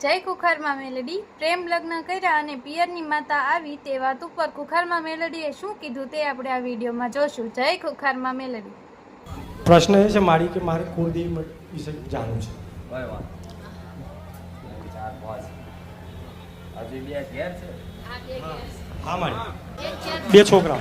જય કુખારમાં મેલડી. પ્રેમ લગ્ન કર્યા અને પિયરની માતા આવી તે વાત ઉપર કુખારમાં મેલડીએ શું કીધું તે આપણે આ વિડીયોમાં જોશું. જય કુખારમાં મેલડી. પ્રશ્ન એ છે મારી કે મારે કુળદેવી વિશે જાણવું છે. બે હા મારી. બે છોકરા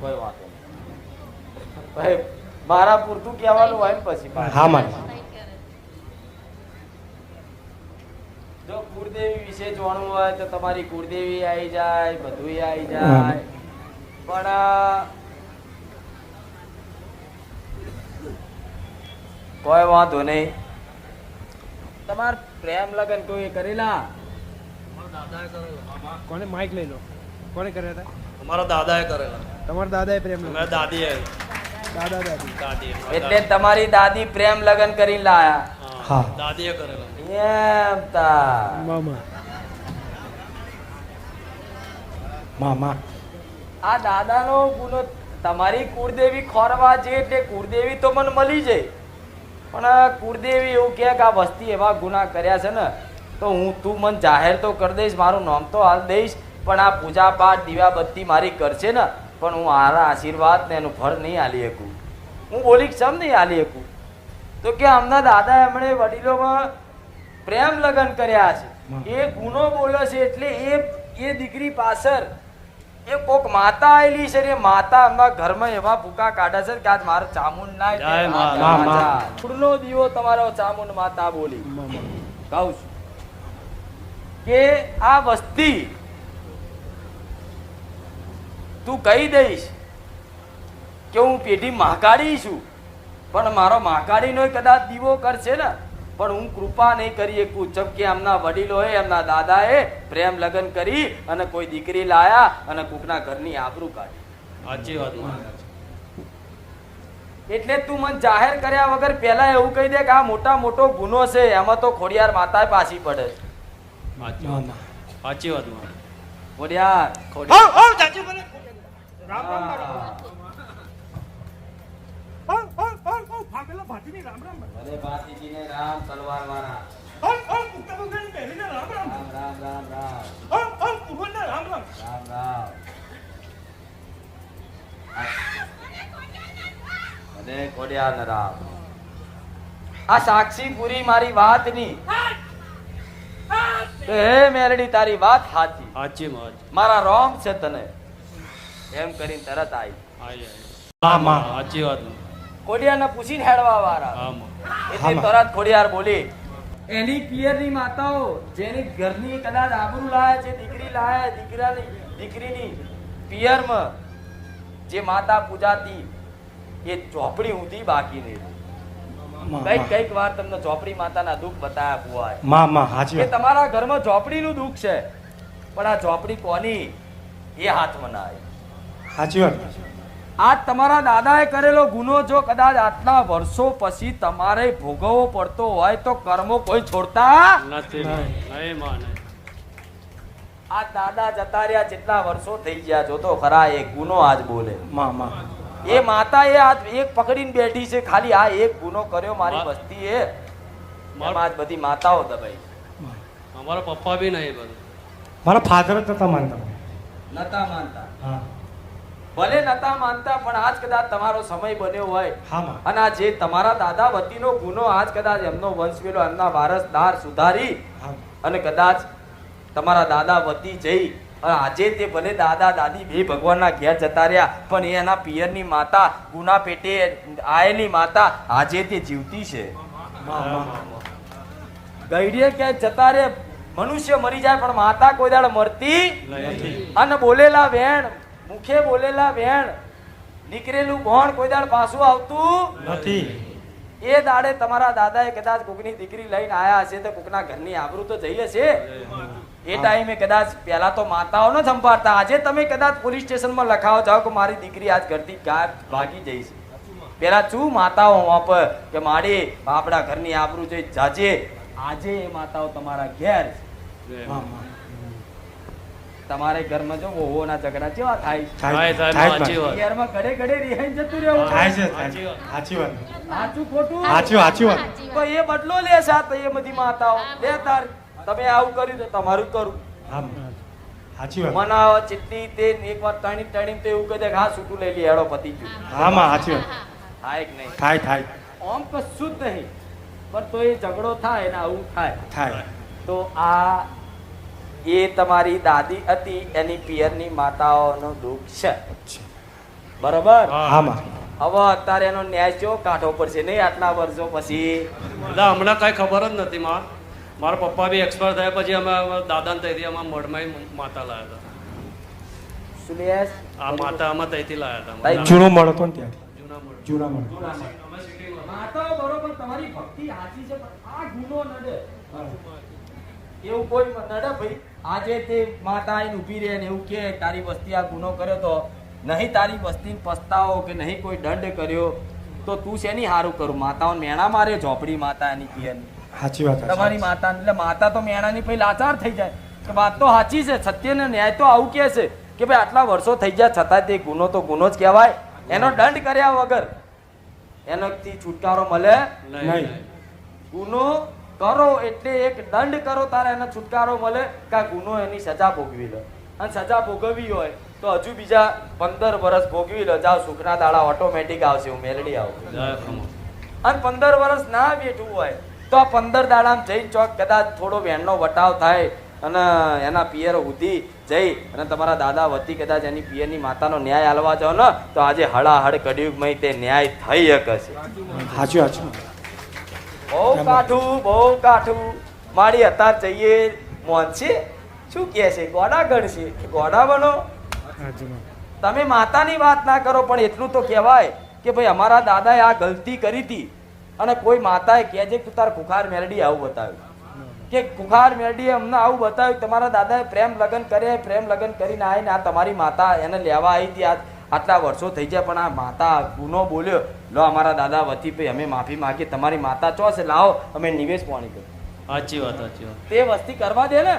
કોઈ વાત મારા પૂરતું કહેવાનું હોય ને પછી હા મારી. જો કુળદેવી વિશે જાણવું હોય તો તમારી કુળદેવી આવી જાય બધું આવી જાય. પણ કોઈ વાંધો નહીં. તમાર પ્રેમ લગન કોઈ કરેલા? કોને માઇક લઈ લો. કોને કર્યા હતા? અમારા દાદાએ કરેલા. તમારા દાદાએ પ્રેમ લગન દાદીએ. દાદા દાદી દાદી એટલે તમારી દાદી પ્રેમ લગન કરી લાયા. હા. દાદીએ કરેલા. એમ તા મામા. મામા. આ દાદાનો ગુનો તમારી કુળદેવી ખોરવા છે એટલે કુળદેવી તો મને મળી જાય. પણ કુળદેવી એવું કહે કે આ વસ્તી એવા ગુના કર્યા છે ને તો હું તું મને જાહેર તો કરી દઈશ મારું નામ તો હાલ દઈશ પણ આ પૂજા પાઠ દીવાબત્તી મારી કરશે ને પણ હું આરા આશીર્વાદ ને એનું ફળ નહીં આલી શકું. હું બોલી સમ નહીં આલી શકું? તો કે અમના દાદા એમણે વડીલોમાં પ્રેમ લગ્ન કર્યા છે. એ ગુનો બોલ્યો છે એટલે એ એ દીકરી પાછળ એ કોક માતા આવેલી છે ને માતા આમના ઘરમાં એવા ભૂકા કાઢે છે કે આજ મારે ચામુંડ ના મા. દીવો તમારો ચામુંડ માતા બોલી. કહું છું કે આ વસ્તી તું કહી દઈશ કે હું પેઢી મહાકાળી છું. પણ મારો મહાકાળીનો કદાચ દીવો કરશે ને? પણ હું કૃપા નહીં કરી શકું જેમ કે એમના વડીલોએ એમના દાદાએ પ્રેમ લગ્ન કરી અને કોઈ દીકરી લાયા અને કોકના ઘરની આબરૂ કાઢી. સાચી વાત એટલે તું મને જાહેર કર્યા વગર પહેલા એવું કહી દે કે આ મોટા મોટો ગુનો છે એમાં તો ખોડિયાર માતા પાછી પડે છે. સાચી વાત ખોડિયાર. સાચી વાતમાં ખોડિયાર ભલે ભાતીજીને રામ તલવાર વાળા રામ રામ. રામ રામ રામ રામ. ભલે ખોડિયાર ને રામ. આ સાક્ષી પૂરી મારી વાતની હે મેરડી તારી વાત સાચી સાચી માં મારા રોમ છે તને. એમ કરીને તરત આવી. સાચી વાત ખોડિયારને પૂછીને હેડવા વાળા. એટલે તરત ખોડિયાર બોલી એની પિયરની માતાઓ જેની ઘરની કદાચ આબરૂ લાયા છે દીકરી લાયા દીકરાની દીકરીની પિયરમાં જે માતા પૂજાતી એ ચોપડી ઊંધી બાકી નહીં કંઈક કંઈક વાર તમને ચોપડી માતાના દુઃખ બતાયા પુઆય મામા સાચી હાજી તમારા ઘરમાં ચોપડીનું દુઃખ છે પણ આ ઝોપડી કોની? એ હાથમાં ના આવી. સાચી વાત. આ તમારા દાદાએ કરેલો ગુનો જો કદાચ આટલા વર્ષો પછી તમારે ભોગવવો પડતો હોય તો કર્મો કોઈ છોડતા નથી. આ દાદા જતા રહ્યા જેટલા વર્ષો થઈ ગયા જો તો ખરા એ ગુનો આજ બોલે. મામા એ માતા એ આજ એક પકડીને બેઠી છે ખાલી આ એક ગુનો કર્યો મારી વસ્તી એ એમાં આજ બધી માતાઓ દબાઈ અમારા પપ્પા બી નહીં બધું. મારા ફાધર જ નતા માનતા. નતા માનતા. હા. ભલે નતા માનતા પણ આજ કદાચ તમારો સમય બન્યો હોય. અને આ જે તમારા દાદા વતીનો ગુનો આજ કદાચ એમનો વંશ વંશવેલો એમના વારસદાર સુધારી. અને કદાચ તમારા દાદા વતી જઈ અને આજે તે ભલે દાદા દાદી બે ભગવાનના ઘેર જતા રહ્યા પણ એ એના પિયરની માતા ગુના પેટે આયેલી માતા આજે તે જીવતી છે. ગઈડીએ ક્યાંય જતા રે મનુષ્ય મરી જાય પણ માતા કોઈ દાડ મરતી નથી. અને બોલેલા વેણ મુખે બોલેલા વેણ નીકળેલું ભણ કોઈ દાડ પાછું આવતું નથી. એ દાડે તમારા દાદાએ કદાચ કોકની દીકરી લઈને આયા હશે તો કોકના ઘરની આબરૂ તો જઈ હશે. એ ટાઈમે કદાચ પહેલા તો માતાઓ ન સંભાળતા. આજે તમે કદાચ પોલીસ સ્ટેશનમાં લખાવો જાઓ કે મારી દીકરી આજ ઘરથી ગાયબ ભાગી જઈ છે. પેલા શું માતાઓ વાપ કે મારી આપણા ઘરની આબરૂ જોઈ જાજે. આજે એ માતાઓ તમારા ઘેર છે. તમારે ઘરમાં જો વહુઓના ઝઘડા કેવા થાય થાય, થાય. ઘરમાં ઘડે ઘડે રિહાઈ જતું રહેવું થાય છે સાચી વાત. સાચું ખોટું? સાચી સાચી વાત. તો એ બદલો લે સાત એ બધી માતાઓ. લે તાર તમે આવું કર્યું તો તમારું કરું. સાચી વાત. તે એક વાર તણી તણી તો એવું કહી હા છૂટું લઈ લે હેડો પતી ગયું. હા માં સાચી વાત. થાય કે નહીં? થાય થાય. ઓમ કશું જ નહીં. પણ તો એ ઝઘડો થાય ને આવું થાય. થાય. તો આ એ તમારી દાદી હતી એની પિયરની માતાઓનો દુઃખ છે. બરોબર? હા. હવે અત્યારે એનો ન્યાય કેવો કાઢવો પડશે? નહીં આટલા વર્ષો પછી. એટલે હમણાં કાંઈ ખબર જ નથી માં. મારા પપ્પા બી એક્સપાયર થયા પછી અમે દાદાને ત્યાંથી અમારા મઢમાં માતા લાયા હતા. આ માતા અમે ત્યાંથી લાયા તઈ હતા જૂનો મળો પણ ત્યાંથી. જૂના મળો માતાઓ બરોબર તમારી ભક્તિ સાચી છે પણ આ ગુનો નડે. એવું કોઈ નડે ભાઈ? આજે તે માતા આઈને ઊભી રહે ને એવું કે તારી વસ્તી આ ગુનો કર્યો તો નહીં તારી વસ્તી પસ્તાવો કે નહીં કોઈ દંડ કર્યો તો તું શેની હારું કરું? માતાઓ મેણા મારે ઝોપડી માતા એની પિયરની સાચી વાત તમારી માતા એટલે માતા તો મેણાની પછી લાચાર થઈ જાય. કે વાત તો સાચી છે સત્ય ને ન્યાય તો આવું કહે છે કે ભાઈ આટલા વર્ષો થઈ ગયા છતાં તે ગુનો તો ગુનો જ કહેવાય. એનો દંડ કર્યા વગર એનાથી છુટકારો મળે નહીં. ગુનો કરો એટલે એક દંડ કરો તારે એનો છુટકારો મળે કે આ ગુનો એની સજા ભોગવી લે. અને સજા ભોગવવી હોય તો હજુ બીજા પંદર વર્ષ ભોગવી લો. જાઓ સુખના દાડા ઓટોમેટિક આવશે હું મેલડી આવું. અને પંદર વર્ષ ના બેઠું હોય તો આ પંદર દાડામાં જઈ ચોક કદાચ થોડો વેણનો વટાવ થાય અને એના પિયર ઉધી જઈ અને તમારા દાદા વતી કદાચ એની પિયરની માતાનો ન્યાય આલવા જાઓ ને તો આજે હળાહળ કડિયુગમય તે ન્યાય થઈ શકે છે. સાચું છે બહુ કાઠું બહુ કાઠું મારી અતાર જઈએ મોન છે. શું કહે છે? ગોડા ગણ છે. ગોડા બનો. તમે માતાની વાત ના કરો, પણ એટલું તો કહેવાય કે ભાઈ અમારા દાદાએ આ ગલતી કરી હતી. અને કોઈ માતાએ કહેજે કે તાર કુખાર મેરડી આવું બતાવ્યું. કે કુખાર મેરડી અમને આવું બતાવ્યું તમારા દાદાએ પ્રેમ લગ્ન કરે પ્રેમ લગ્ન કરીને આવીને આ તમારી માતા એને લેવા આવી હતી. આ આટલા વર્ષો થઈ ગયા પણ આ માતા ગુનો બોલ્યો લો અમારા દાદા વતી ભાઈ અમે માફી માંગી તમારી માતા ચો છે? લાવો અમે નિવેશ પાણી કર્યું સાચી વાત સાચી વાત. તે વસ્તી કરવા દે ને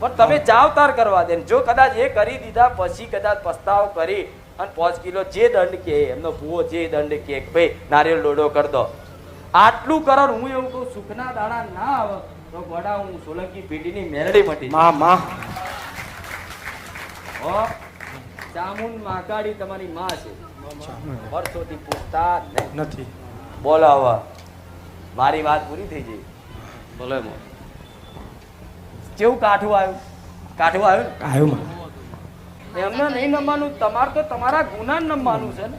પણ તમે ચાવતાર કરવા દે ને. જો કદાચ એ કરી દીધા પછી કદાચ પસ્તાવો કરી અને પાંચ કિલો જે દંડ કે એમનો ભૂવો જે દંડ કે ભાઈ નારિયેળ ડોડો કરી દો. આટલું કરો હું એવું કહું સુખના દાણા ના આવે તો ગોડા હું સોલંકી પેઢીની મેરડી મટી મા માં. માં હો માકાડી તમારી માં છે. વર્ષોથી પૂછતા નથી. બોલો હવે. મારી વાત પૂરી થઈ ગઈ. ભલે કેવું કાઠું આવ્યું? કાઠું આવ્યું આવ્યું માં. એમને નહીં નમવાનું તમારે તો તમારા ગુના નમવાનું છે ને?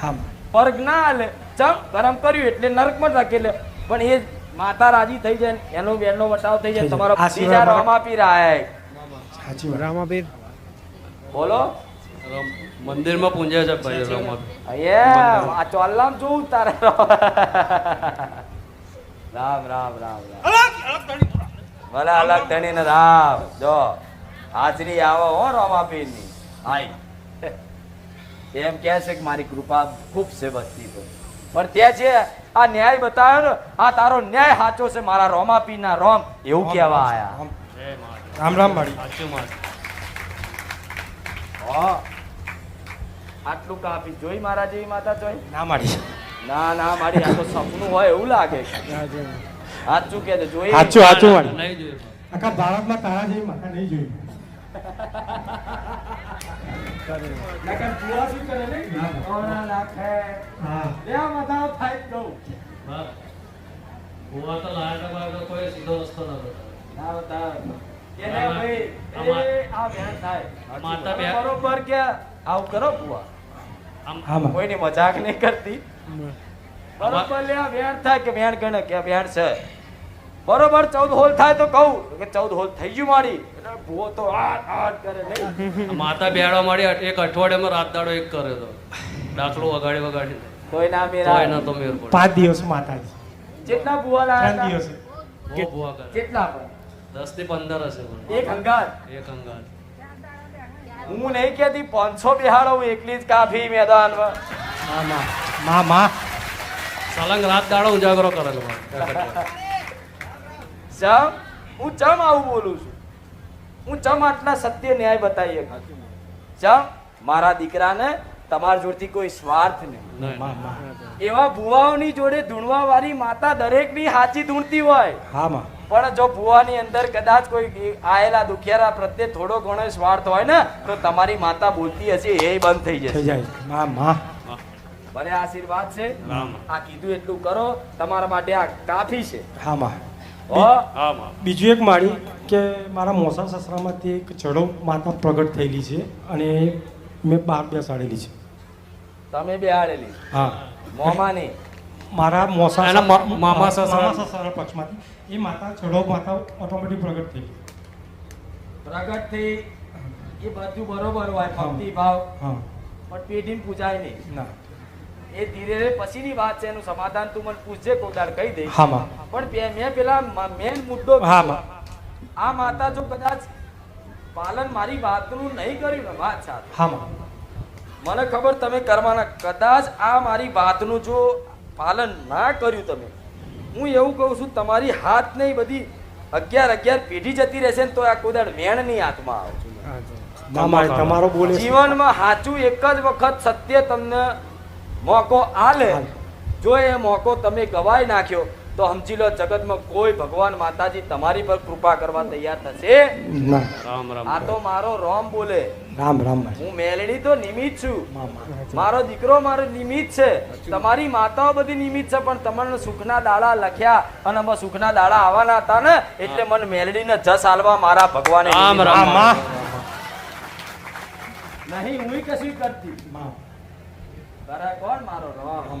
હા. પર્ગ ના હાલે ચમ ગરમ કર્યું એટલે નરકમાં પણ રાખી લે. પણ એ માતા રાજી થઈ જાય એનો બેનનો વટાવ થઈ જાય તમારો બીજા રામાપીર આય. સાચી રામાપીર બોલો. રમ- મંદિરમાં પૂંજે છે ભાઈ રમા અહીંયા આ ચોલ્લામ જોઉં તારે. રામ રામ રામ રામ. ભલે અલગ ધણી ને રામ. જો હાજરી આવો હો રામાપીરની હાય. એમ કહે છે કે મારી કૃપા ખૂબ છે વસ્તી તો પણ તે છે આ ન્યાય બતાવ્યો ને આ તારો ન્યાય સાચો છે મારા રોમાપીર ના રોમ. એવું કહેવા આયા. રામ. રામ ભાઈ સાચું માં હા આટલું કાપી જોઈ મારા જેવી માતા જોઈ ના માડી ના ના મારી આ તો સપનું હોય એવું લાગે. સાચું કે જોઈ. સાચું સાચું મારી. નહીં જોઈ આખા ભારતમાં તારા જેવી માતા નહીં જોઈ. કોઈ સીધો રસ્તો. ના બતાવે. કે લે ભાઈ, એ આ વેણ થાય. માતા બે- બરોબર કે આવું કરો માં કોઈની મજાક નહીં કરતી. બરોબર લે વેણ થાય કે વેણ ગણે કે વેણ છે. બરોબર ચૌદ હોલ થાય તો કહું. કે ચૌદ હોલ થઈ ગયું મારી. એટલે ભૂવો તો આટ આટ કરે નહીં. માતા બેડવા મારી એક અઠવાડિયામાં રાત દાડો એક કરે તો. દાખલો વગાડી વગાડી કોઈ ના મેર કોઈ ના તો મેર પાંચ દિવસ માતાજી. જેટલા ભૂવા લાયા દિવસે. બહુ ભૂવા કરે. કેટલા પણ. દસથી પંદર હશે એક હંગાર એક હંગાર હું નહીં કે પાંચસો બિહાડો હું એકલી જ કાફી મેદાનમાં. માં સલંગ રાત દાડો ઉજાગરો કરેલો ચમ? હું ચમ આવું બોલું છું? હું ચમ આટલા સત્ય ન્યાય બતાવીએ? ચમ? મારા દીકરાને તમારા જોડથી કોઈ સ્વાર્થ નહીં. એવા ભુવાઓની જોડે ધૂણવા વાળી માતા દરેકની હાચી ધૂણતી હોય. હા માં. પણ જો ભુવાની અંદર કદાચ કોઈ આયેલા દુખિયારા પ્રત્યે થોડો ઘણો સ્વાર્થ હોય ને તો તમારી માતા બોલતી હશે એ બંધ થઈ જશે. જાય. માં માં ભલે આશીર્વાદ છે આ કીધું એટલું કરો તમારા માટે આ કાફી છે. હા માં હો. હા માં બીજું એક માળી કે મારા મોસા સસરામાંથી એક ચડો માતા પ્રગટ થયેલી છે અને મેં બાર બેસાડેલી છે. તમે બેહાડેલી. હા. મોમાની મારા મોસા એના મામા સસરા- મામા સસરા પક્ષમાંથી. એ માતા છડો માતા ઓટોમેટિક પ્રગટ થઈ પ્રગટ થઈ. એ બધું બરોબર હોય ભક્તિ ભાવ. હા. પણ પેઢી પૂજાય નહીં. ના. એ ધીરે ધીરે પછીની વાત છે એનું સમાધાન તું મને પૂછજે કોદાર કહી દે. હા પણ મેં પેલા મેન મુદ્દો હા આ માતા જો કદાચ પાલન મારી વાતનું નહીં કર્યું ને વાત સાથે હા મને ખબર તમે કરવાના કદાચ આ મારી વાતનું જો પાલન ના કર્યું તમે. હું એવું કહું છું તમારી હાથ નહીં બધી અગિયાર અગિયાર પેઢી જતી રહેશે ને તો આ કોદાડ હાથમાં આવશે. ના માળી તમારો બોલે જીવનમાં સાચું એક જ વખત સત્ય તમને મોકો આલે. જો એ મોકો તમે ગવાઈ નાખ્યો તો સમજી લો જગતમાં કોઈ ભગવાન માતાજી તમારી પર કૃપા કરવા તૈયાર થશે? રામ રામ આ તો મારો રોમ બોલે. રામ રામ હું મેલડી તો નિમિત છું. મારો દીકરો મારો નિમિત છે. તમારી માતાઓ બધી નિમિત છે પણ તમને સુખના દાડા લખ્યા અને અમે સુખના દાડા આવવાના હતા ને એટલે મને મેલડીને જસ આલવા મારા ભગવાને રામ રામ નહીં હું કશું કરતી. તારા કોણ મારો રામ.